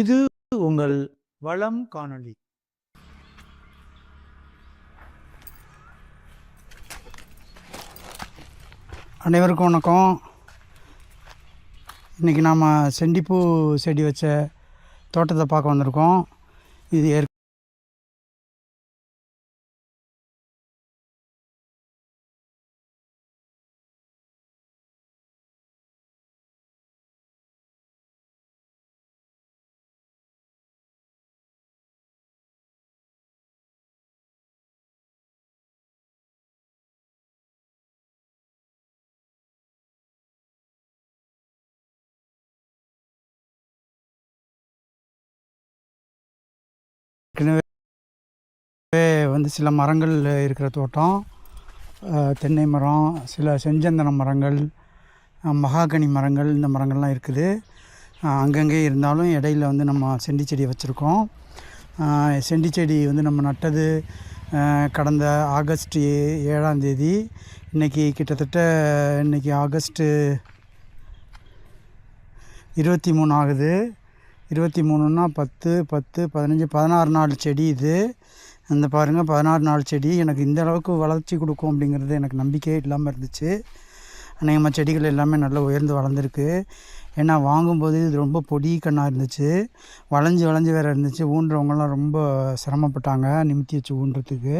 இது உங்கள் வளம் காணொளி. அனைவருக்கும் வணக்கம். இன்றைக்கி நாம் செண்டிப்பூ செடி வச்ச தோட்டத்தை பார்க்க வந்திருக்கோம். இது வந்து சில மரங்கள் இருக்கிற தோட்டம் தென்னை மரம் சில செஞ்சந்தன மரங்கள் மகாகனி மரங்கள் இந்த மரங்கள்லாம் இருக்குது. அங்கங்கே இருந்தாலும் இடையில வந்து நம்ம செண்டி செடி வச்சுருக்கோம். செண்டி செடி வந்து நம்ம நட்டது கடந்த ஆகஸ்ட் ஏழாம் தேதி. இன்றைக்கி கிட்டத்தட்ட இன்றைக்கி ஆகஸ்ட்டு இருபத்தி மூணு ஆகுது. இருபத்தி மூணுன்னா பத்து பத்து பதினஞ்சு பதினாறு நாள் செடி இது. இந்த பாருங்கள் பதினாறு நாள் செடி எனக்கு இந்த அளவுக்கு வளர்ச்சி கொடுக்கும் அப்படிங்கிறது எனக்கு நம்பிக்கையே இல்லாமல் இருந்துச்சு. அநேகமாக செடிகள் எல்லாமே நல்லா உயர்ந்து வளர்ந்துருக்கு. ஏன்னா வாங்கும்போது இது ரொம்ப பொடி கண்ணாக இருந்துச்சு. வளைஞ்சு வளைஞ்சு வேறு இருந்துச்சு. ஊன்றவங்கலாம் ரொம்ப சிரமப்பட்டாங்க நிமித்தி வச்சு ஊன்றதுக்கு.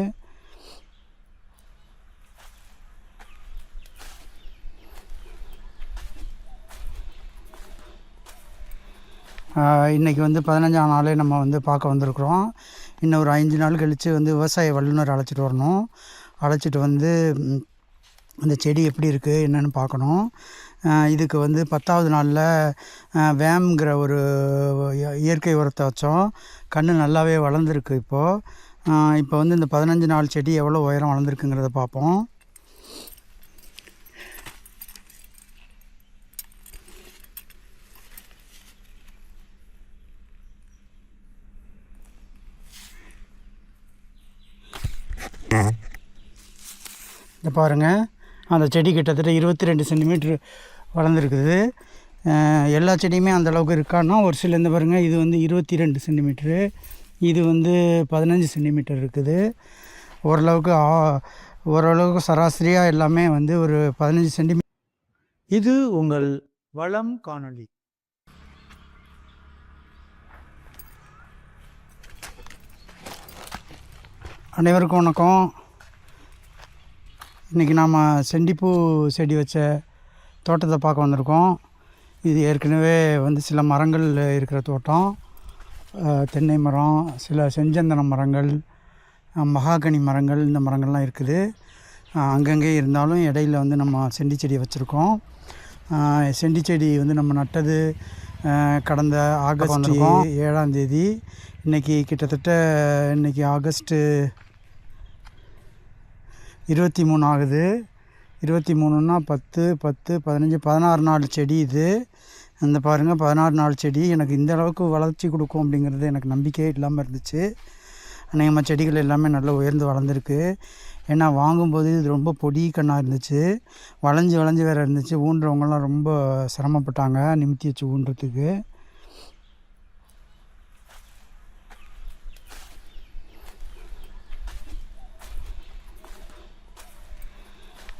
இன்றைக்கி வந்து பதினஞ்சாம் நாளே நம்ம வந்து பார்க்க வந்திருக்கிறோம். இன்னும் ஒரு அஞ்சு நாள் கழித்து வந்து விவசாய வல்லுநர் அழைச்சிட்டு வரணும். அழைச்சிட்டு வந்து அந்த செடி எப்படி இருக்குது என்னென்னு பார்க்கணும். இதுக்கு வந்து பத்தாவது நாளில் வேம்ங்கிற ஒரு இய- இயற்கை உரத்தை வச்சோம். கண் நல்லாவே வளர்ந்துருக்கு இப்போது இப்போ வந்து இந்த பதினஞ்சு நாள் செடி எவ்வளோ உயரம் வளர்ந்துருக்குங்கிறத பார்ப்போம் இந்த பாருங்கள் அந்த செடி கிட்டத்தட்ட இருபத்தி ரெண்டு சென்டிமீட்ரு வளர்ந்துருக்குது எல்லா செடியுமே அந்த அளவுக்கு இருக்கான்னா ஒரு சில இந்த பாருங்கள் இது வந்து இருபத்தி ரெண்டு சென்டிமீட்ரு இது வந்து பதினஞ்சு சென்டிமீட்டர் இருக்குது. ஓரளவுக்கு ஆ- ஓரளவுக்கு சராசரியாக எல்லாமே வந்து ஒரு பதினஞ்சு சென்டிமீட்டர் இது உங்கள் வளம் காணொளி. அனைவருக்கும் வணக்கம். இன்றைக்கி நாம் செண்டிப்பூ செடி வச்ச தோட்டத்தை பார்க்க வந்திருக்கோம். இது ஏற்கனவே வந்து சில மரங்கள் இருக்கிற தோட்டம். தென்னை மரம் சில செஞ்சந்தன மரங்கள் மகாகனி மரங்கள் இந்த மரங்கள்லாம் இருக்குது. அங்கங்கே இருந்தாலும் இடையில வந்து நம்ம செண்டி செடி வச்சுருக்கோம். செண்டி செடி வந்து நம்ம நட்டது கடந்த ஆகஸ்ட் ஏழாம் தேதி. இன்றைக்கி கிட்டத்தட்ட இன்றைக்கி ஆகஸ்ட்டு இருபத்தி மூணு ஆகுது. இருபத்தி மூணுன்னா பத்து பத்து பதினஞ்சு பதினாறு நாள் செடி இது. இந்த பாருங்கள் பதினாறு நாள் செடி. எனக்கு இந்த அளவுக்கு வளர்ச்சி கொடுக்கும் அப்படிங்கிறது எனக்கு நம்பிக்கையே இல்லாமல் இருந்துச்சு. அநேகமாக செடிகள் எல்லாமே நல்லா உயர்ந்து வளர்ந்துருக்கு. ஏன்னா வாங்கும்போது இது ரொம்ப பொடி கண்ணாக இருந்துச்சு. வளைஞ்சு வளைஞ்சு வேறு இருந்துச்சு. ஊன்றவங்கலாம் ரொம்ப சிரமப்பட்டாங்க. நிமித்தி வச்சு ஊன்றதுக்கு.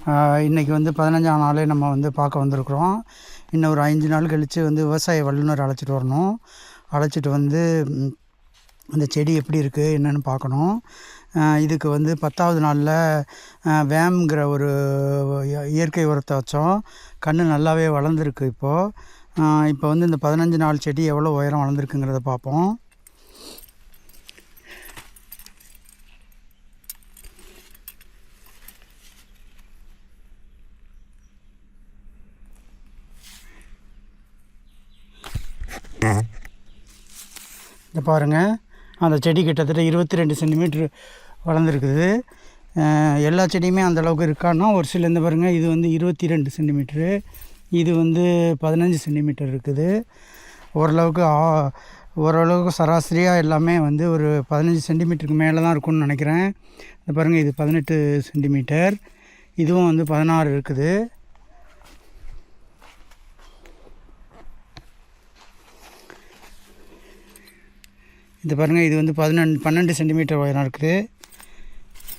இன்றைக்கி வந்து பதினஞ்சாம் நாளே நம்ம வந்து பார்க்க வந்திருக்கிறோம். இன்னும் ஒரு அஞ்சு நாள் கழித்து வந்து விவசாய வல்லுநர் அழைச்சிட்டு வரணும். அழைச்சிட்டு வந்து அந்த செடி எப்படி இருக்குது என்னென்னு பார்க்கணும். இதுக்கு வந்து பத்தாவது நாளில் வேம்ங்கிற ஒரு இய- இயற்கை உரத்தை வச்சோம். கண் நல்லாவே வளர்ந்துருக்கு இப்போது இப்போ வந்து இந்த பதினஞ்சு நாள் செடி எவ்வளோ உயரம் வளர்ந்துருக்குங்கிறத பார்ப்போம். இதை பாருங்கள் அந்த செடி கிட்டத்தட்ட இருபத்தி ரெண்டு சென்டிமீட்ரு வளர்ந்துருக்குது எல்லா செடியுமே அந்தளவுக்கு இருக்கான்னா ஒரு சில இந்த பாருங்கள் இது வந்து இருபத்தி ரெண்டு சென்டிமீட்ரு இது வந்து பதினஞ்சு சென்டிமீட்டர் இருக்குது. ஓரளவுக்கு ஆ- ஓரளவுக்கு சராசரியாக எல்லாமே வந்து ஒரு பதினஞ்சு சென்டிமீட்டருக்கு மேலே தான் இருக்கும்னு நினைக்கிறேன். இந்த பாருங்கள் இது பதினெட்டு சென்டிமீட்டர். இதுவும் வந்து பதினாறு இருக்குது. இது பாருங்கள் இது வந்து பதினெண்டு பன்னெண்டு சென்டிமீட்டர் உயரம் இருக்குது.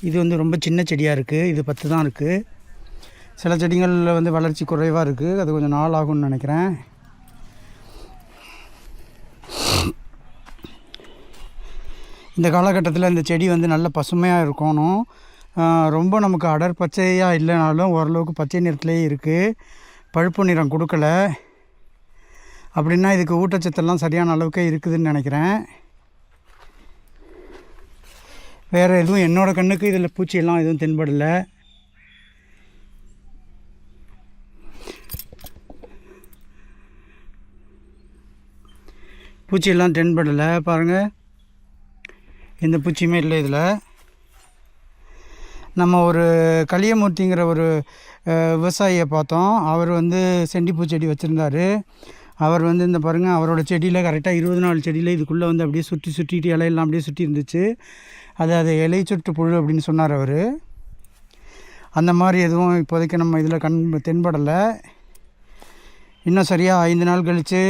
இது வந்து ரொம்ப சின்ன செடியாக இருக்குது இது பத்து தான் இருக்குது சில செடிகளில் வந்து வளர்ச்சி குறைவாக இருக்குது அது கொஞ்சம் நாள் ஆகும்னு நினைக்கிறேன். இந்த காலகட்டத்தில் இந்த செடி வந்து நல்ல பசுமையாக இருக்கணும். ரொம்ப நமக்கு அடர் பச்சையாக இல்லைனாலும் ஓரளவுக்கு பச்சை நிறத்துலேயே இருக்குது பழுப்பு நிறம் கொடுக்கல. அப்படின்னா இதுக்கு ஊட்டச்சத்தெல்லாம் சரியான அளவுக்கு இருக்குதுன்னு நினைக்கிறேன். வேறு எதுவும் என்னோடய கண்ணுக்கு இதில் பூச்சியெல்லாம் எதுவும் தென்படலை. பூச்சியெல்லாம் தென்படலை பாருங்கள் எந்த பூச்சியுமே இல்லை இதில். நம்ம ஒரு கலியமூர்த்திங்கிற ஒரு விவசாயியை பார்த்தோம். அவர் வந்து செண்டிப்பூ செடி வச்சுருந்தாரு. அவர் வந்து இந்த பாருங்கள் அவரோட செடியில் கரெக்டாக இருபது நாள் செடியில் இதுக்குள்ளே வந்து அப்படியே சுற்றி சுற்றிட்டு இலையெல்லாம் அப்படியே சுற்றி இருந்துச்சு. அது அது இலை சுற்று புழு அப்படின்னு சொன்னார் அவர். அந்த மாதிரி எதுவும் இப்போதைக்கு நம்ம இதில் கண் தென்படலை. இன்னும் சரியாக ஐந்து நாள் கழித்து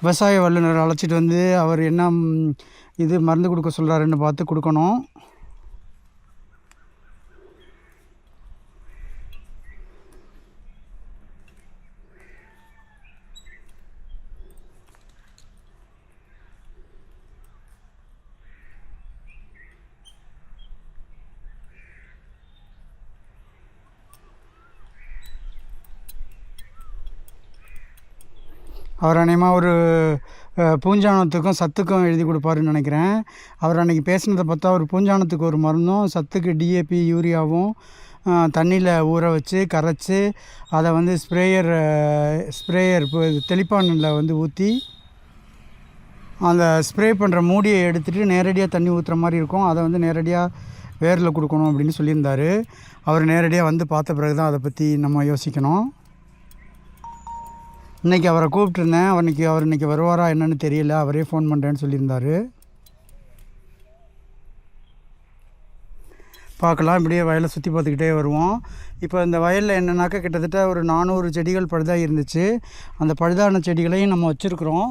விவசாய வல்லுநர் அழைச்சிட்டு வந்து அவர் என்ன இது மருந்து கொடுக்க சொல்கிறாருன்னு பார்த்து கொடுக்கணும். அவர் அநேகமாக ஒரு பூஞ்சானத்துக்கும் சத்துக்கும் எழுதி கொடுப்பாருன்னு நினைக்கிறேன். அவர் அன்றைக்கி பேசினதை பார்த்தா ஒரு பூஞ்சானத்துக்கு ஒரு மருந்தும் சத்துக்கு டிஏபி யூரியாவும் தண்ணியில் ஊற வச்சு கரைச்சி அதை வந்து ஸ்ப்ரேயர் ஸ்ப்ரேயர் தெளிப்பானில் வந்து ஊற்றி அந்த ஸ்ப்ரே பண்ணுற மூடியை எடுத்துகிட்டு நேரடியாக தண்ணி ஊற்றுற மாதிரி இருக்கும். அதை வந்து நேரடியாக வேரில் கொடுக்கணும் அப்படின்னு சொல்லியிருந்தார். அவர் நேரடியாக வந்து பார்த்த பிறகு தான் அதை பற்றி நம்ம யோசிக்கணும். இன்றைக்கி அவரை கூப்பிட்டுருந்தேன். அவனுக்கு அவர் இன்றைக்கி வருவாரா என்னன்னு தெரியல. அவரே ஃபோன் பண்ணுறேன்னு சொல்லியிருந்தார். பார்க்கலாம். இப்படியே வயலை சுற்றி பார்த்துக்கிட்டே வருவோம். இப்போ இந்த வயலில் என்னென்னாக்கா கிட்டத்தட்ட ஒரு நானூறு செடிகள் பழுதாக இருந்துச்சு. அந்த பழுதான செடிகளையும் நம்ம வச்சுருக்குறோம்.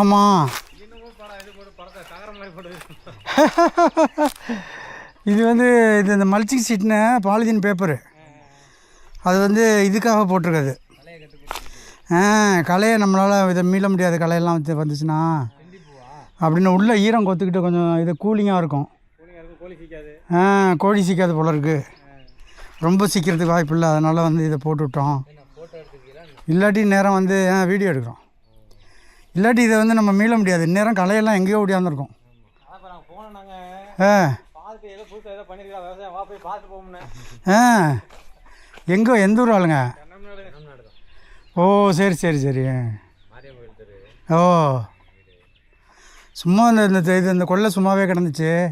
ஆமாம் இது வந்து இது இந்த மல்ச்சிங் சீட்னு பாலிதீன் பேப்பரு அது வந்து இதுக்காக போட்டிருக்காது. ஆ களையை நம்மளால் இதை மீள முடியாத. களையெல்லாம் வந்து வந்துச்சுன்னா. அப்படின்னு உள்ளே ஈரம் கொத்துக்கிட்டு கொஞ்சம் இது கூலிங்காக இருக்கும். ஆ கோழி சீக்காது போல இருக்கு. ரொம்ப சீக்கிரத்துக்கு வாய்ப்பு இல்லை அதனால் வந்து இதை போட்டு விட்டோம். இல்லாட்டி நேரம் வந்து ஆ வீடியோ எடுக்கிறோம். இல்லாட்டி இதை வந்து நம்ம மீள முடியாது. இந்நேரம் கலையெல்லாம் எங்கேயோ ஓடியாந்துருக்கும். ஆ. ஆ. எங்கே எந்த ஊர் ஆளுங்க? ஓ சரி சரி சரி. ஓ. சும்மா இந்த இந்த இது இந்த கொள்ளை சும்மாவே கிடந்துச்சு.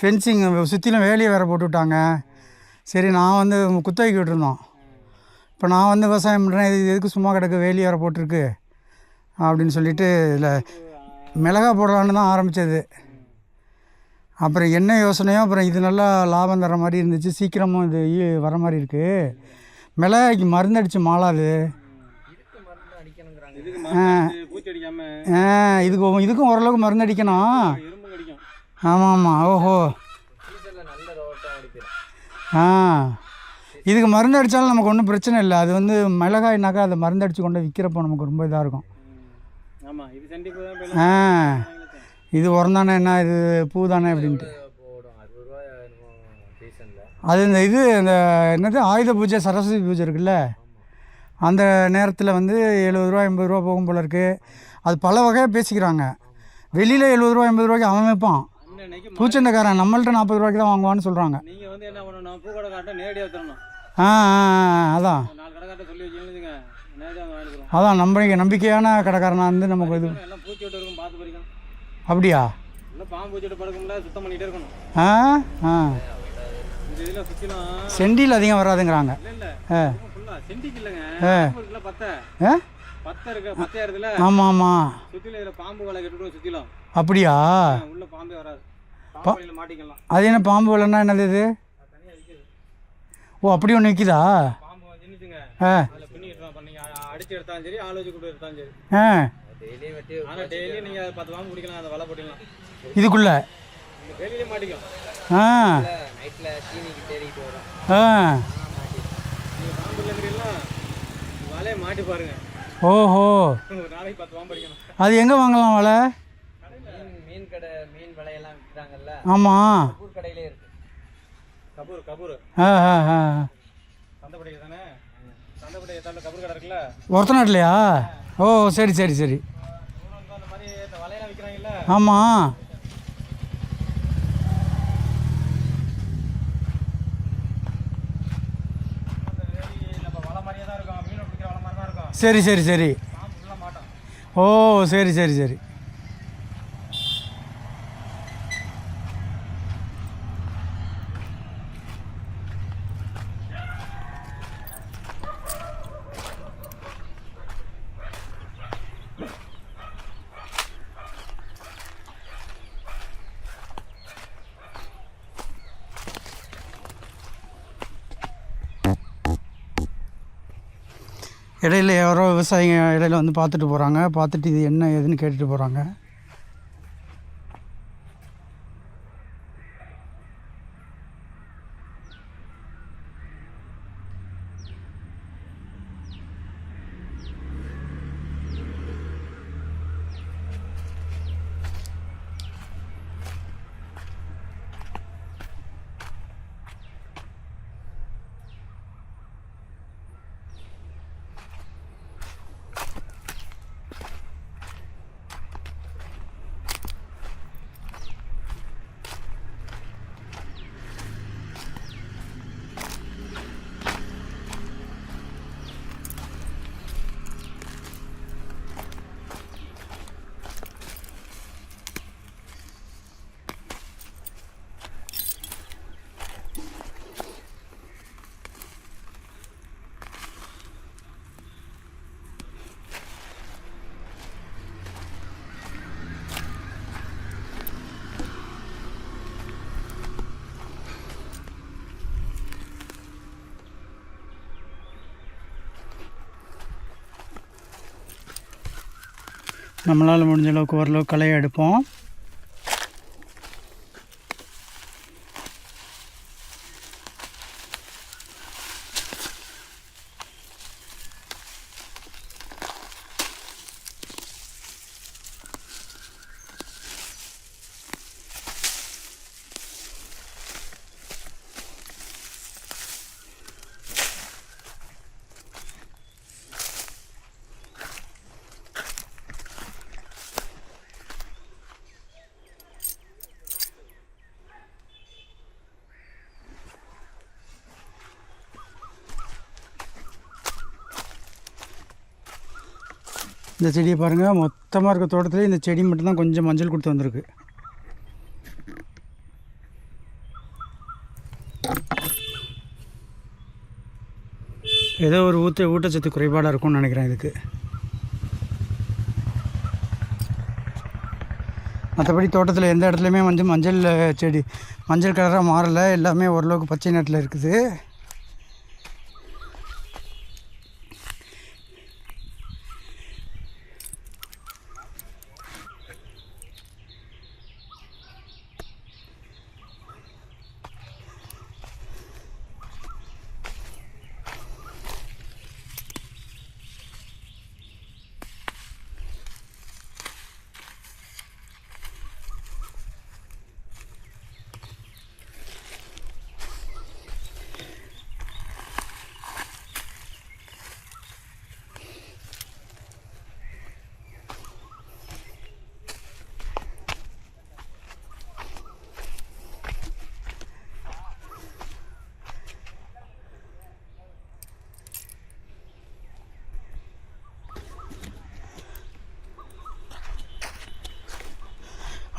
ஃபென்சிங் சுற்றிலும் வேலியை வேறு போட்டு விட்டாங்க. சரி நான் வந்து குத்தகைக்கு விட்டுருந்தோம். இப்போ நான் வந்து விவசாயம் பண்ணுறேன் இது எதுக்கு சும்மா கிடக்கு வேலி வர போட்டிருக்கு அப்படின்னு சொல்லிட்டு இதில் மிளகா போடலான்னு தான் ஆரம்பித்தது அப்புறம் என்ன யோசனையோ அப்புறம் இது நல்லா லாபம் தர மாதிரி இருந்துச்சு சீக்கிரமும் இது வர மாதிரி இருக்குது மிளகாய்க்கு மருந்து அடித்து மாளாது. இதுக்கு ஆ இதுக்கு இதுக்கும் ஓரளவுக்கு மருந்து அடிக்கணும் ஆமாம் ஆமாம் ஓஹோ. ஆ. இதுக்கு மருந்து அடித்தாலும் நமக்கு ஒன்றும் பிரச்சனை இல்லை. அது வந்து மிளகாய்னாக்கா அதை மருந்து அடித்து கொண்டு விற்கிறப்போ நமக்கு ரொம்ப இதாக இருக்கும். ஆ இது உரம் தானே என்ன இது பூ தானே அப்படின்ட்டு. அது இந்த இது இந்த என்னது ஆயுத பூஜை சரஸ்வதி பூஜை இருக்குல்ல? அந்த நேரத்தில் வந்து எழுபது ரூபா எண்பது ரூபா போகும் போல இருக்குது அது பல வகையாக பேசிக்கிறாங்க. வெளியில் எழுபது ரூபா எண்பது ரூபாய்க்கு அவன் வைப்பான். அன்னைக்கு பூச்சண்டைக்காரன் நம்மள்ட்ட நாற்பது ரூபாய்க்கு தான் வாங்குவான்னு சொல்கிறாங்க நீங்கள் வந்து என்ன பண்ணணும்? பூக்கடை காட்ட நேரடியாக தரணும். ஆ ஆ, ஆ, அதான். நாலு கடை காட்ட சொல்லி வச்சுருந்துங்க அதான் நம்பிக்கை நம்பிக்கையான கடைக்காரனா வந்து நமக்கு இது பூச்சி விட்டு இருக்கும் பார்த்து பறிக்கணும். அப்படியா? ஆ ஆ. செண்டியில் அதிகம் வராதுங்கிறாங்க. ஆமாம் ஆமாம் அப்படியா? உள்ள பாம்பு மாட்டிக்கலாம் அது என்ன பாம்பு வலைன்னா என்னது இது? ஓ அப்படி ஒன்று விற்கிதா ஆ. பண்ணி அடிச்சு எடுத்தாலும் சரி ஆலோசி கூட எடுத்தாலும் சரி ஆ. டெய்லி ஆனால் டெய்லி நீங்கள் பத்து பாம்பு பிடிக்கலாம் அந்த வலை போட்டிக்கலாம் இதுக்குள்ளே? டெய்லியும் டெய்லியே ஆ. நைட்டில் தீனிக்கு தேடிக்கிட்டு வரும் ஆ. நீங்கள் பாம்பு இல்லைங்கிறீங்களா வலையை மாட்டி பாருங்க ஓஹோ. ஒரு நாளைக்கு பத்து பாம்பு அடிக்கணும் அது எங்கே வாங்கலாம் வலை? மீன் கடை மீன் வலையெல்லாம் விற்கிறாங்கல்ல ஆமாம் கபூர் கடையிலே இருக்கு. கபூர் கபூர். ஆ ஆ ஆ சந்தைப்படி தானே? சந்தைப்படி ஏத்தாண்ட கபூர் கடை இருக்குல்ல? ஒருத்த நாட்டிலையா ஓ சரி சரி சரி. அந்த மாதிரி இந்த வலையெல்லாம் விற்கிறாங்கல்ல ஆமாம் அந்த வேலி நம்ம வலை மாதிரியே தான் இருக்கும். மீன் பிடிக்கிற வலை மாதிரி தான் இருக்கும். சரி சரி சரி. ஓ சரி சரி சரி இடையில யாரோ விவசாயிங்க இடையில வந்து பார்த்துட்டு போகிறாங்க பார்த்துட்டு இது என்ன ஏதுன்னு கேட்டுட்டு போகிறாங்க நம்மளால் முடிஞ்ச அளவுக்கு ஓரளவு களையை எடுப்போம். இந்த செடியை பாருங்கள் மொத்தமாக இருக்க தோட்டத்தில் இந்த செடி மட்டும்தான் கொஞ்சம் மஞ்சள் கொடுத்து வந்திருக்கு. ஏதோ ஒரு ஊத்த ஊட்டச்சத்து குறைபாடாக இருக்கும்னு நினைக்கிறேன் இதுக்கு. மற்றபடி தோட்டத்தில் எந்த இடத்துலையுமே வந்து மஞ்சள் செடி மஞ்சள் கலராக மாறலை. எல்லாமே ஓரளவுக்கு பச்சை நேரத்தில் இருக்குது.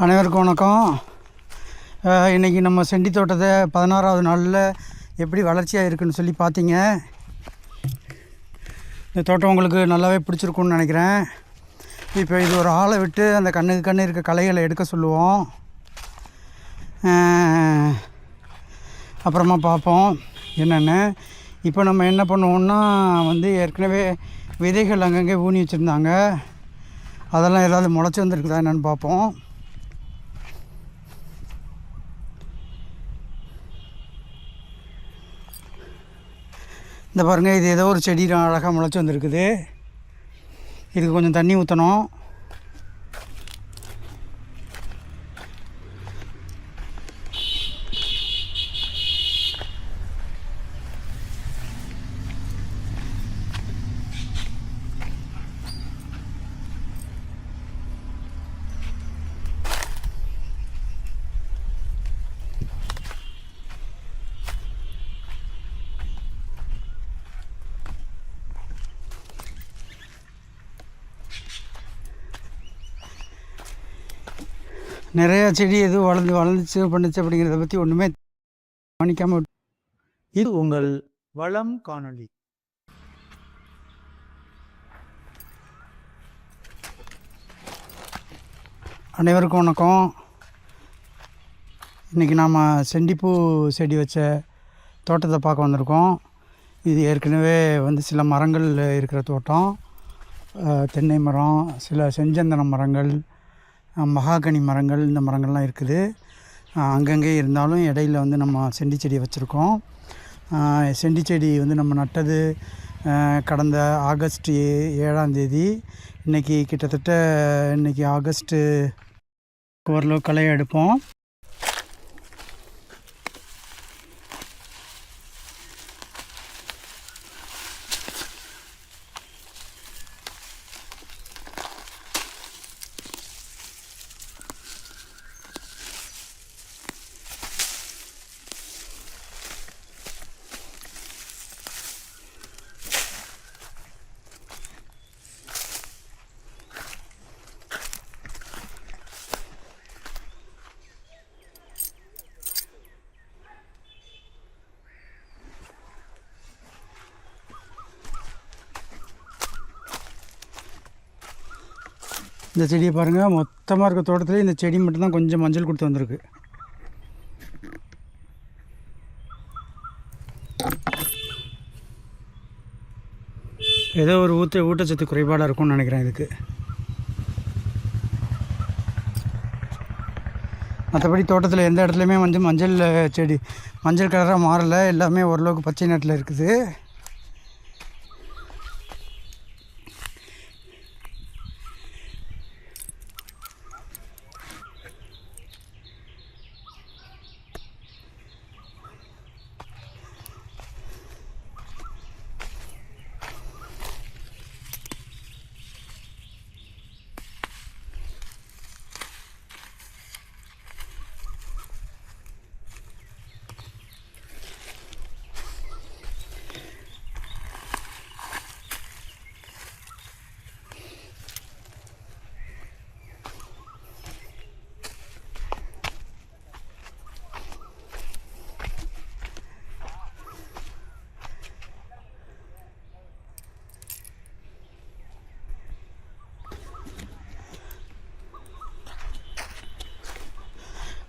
அனைவருக்கும் வணக்கம். இன்றைக்கி நம்ம செண்டி தோட்டத்தை பதினாறாவது நாளில் எப்படி வளர்ச்சியாக இருக்குன்னு சொல்லி பார்த்தீங்க. இந்த தோட்டம் உங்களுக்கு நல்லாவே பிடிச்சிருக்குன்னு நினைக்கிறேன். இப்போ இது ஒரு ஆளை விட்டு அந்த கண்ணுக்கு கண்ணு இருக்க களைகளை எடுக்க சொல்லுவோம். அப்புறமா பார்ப்போம் என்னென்னு. இப்போ நம்ம என்ன பண்ணுவோம்னா வந்து ஏற்கனவே விதைகள் அங்கங்கே ஊனி வச்சுருந்தாங்க. அதெல்லாம் ஏதாவது முளைச்சி வந்திருக்குதா என்னென்னு பார்ப்போம். இந்த பாருங்கள் இது ஏதோ ஒரு செடி அழகாக முளைச்சி வந்திருக்குது. இதுக்கு கொஞ்சம் தண்ணி ஊற்றணும் நிறையா செடி எதுவும் வளர்ந்து வளர்ந்துச்சு பண்ணுச்சு அப்படிங்கிறத பற்றி ஒன்றுமே கவனிக்காமல் இது உங்கள் வளம் காணொளி. அனைவருக்கும் வணக்கம். இன்றைக்கி நாம் செண்டிப்பூ செடி வச்ச தோட்டத்தை பார்க்க வந்திருக்கோம். இது ஏற்கனவே வந்து சில மரங்கள் இருக்கிற தோட்டம். தென்னை மரம் சில செஞ்சந்தன மரங்கள் மகாகனி மரங்கள் இந்த மரங்கள்லாம் இருக்குது. அங்கங்கே இருந்தாலும் இடையில வந்து நம்ம செண்டி செடி வச்சுருக்கோம். செண்டி செடி வந்து நம்ம நட்டது கடந்த ஆகஸ்ட் ஏழாம் தேதி. இன்றைக்கி கிட்டத்தட்ட இன்றைக்கி ஆகஸ்ட்டு ஓரளவு களை எடுப்போம். இந்த செடியை பாருங்கள் மொத்தமாக இருக்க தோட்டத்தில் இந்த செடி மட்டும்தான் கொஞ்சம் மஞ்சள் கொடுத்து வந்திருக்கு. ஏதோ ஒரு ஊற்ற ஊட்டச்சத்து குறைபாடாக இருக்கும்னு நினைக்கிறேன் இதுக்கு. மற்றபடி தோட்டத்தில் எந்த இடத்துலையுமே வந்து மஞ்சள் செடி மஞ்சள் கலராக மாறலை. எல்லாமே ஓரளவுக்கு பச்சை நாட்டில் இருக்குது.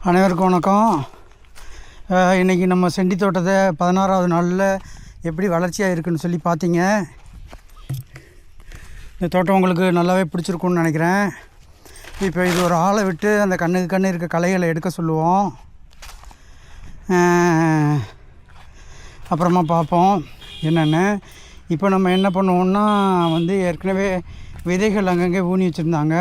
அனைவருக்கும் வணக்கம். இன்றைக்கி இன்னைக்கு நம்ம செண்டி தோட்டத்தை பதினாறாவது நாளில் எப்படி வளர்ச்சியாக இருக்குன்னு சொல்லி பார்த்தீங்க. இந்த தோட்டம் உங்களுக்கு நல்லாவே பிடிச்சிருக்குன்னு நினைக்கிறேன். இப்போ இது ஒரு ஆளை விட்டு அந்த கண்ணுக்கு கண்ணு இருக்க களைகளை எடுக்க சொல்லுவோம். அப்புறமா பார்ப்போம் என்னென்னு. இப்போ நம்ம என்ன பண்ணுவோம்னா வந்து ஏற்கனவே விதைகள் அங்கங்கே ஊனி வச்சுருந்தாங்க.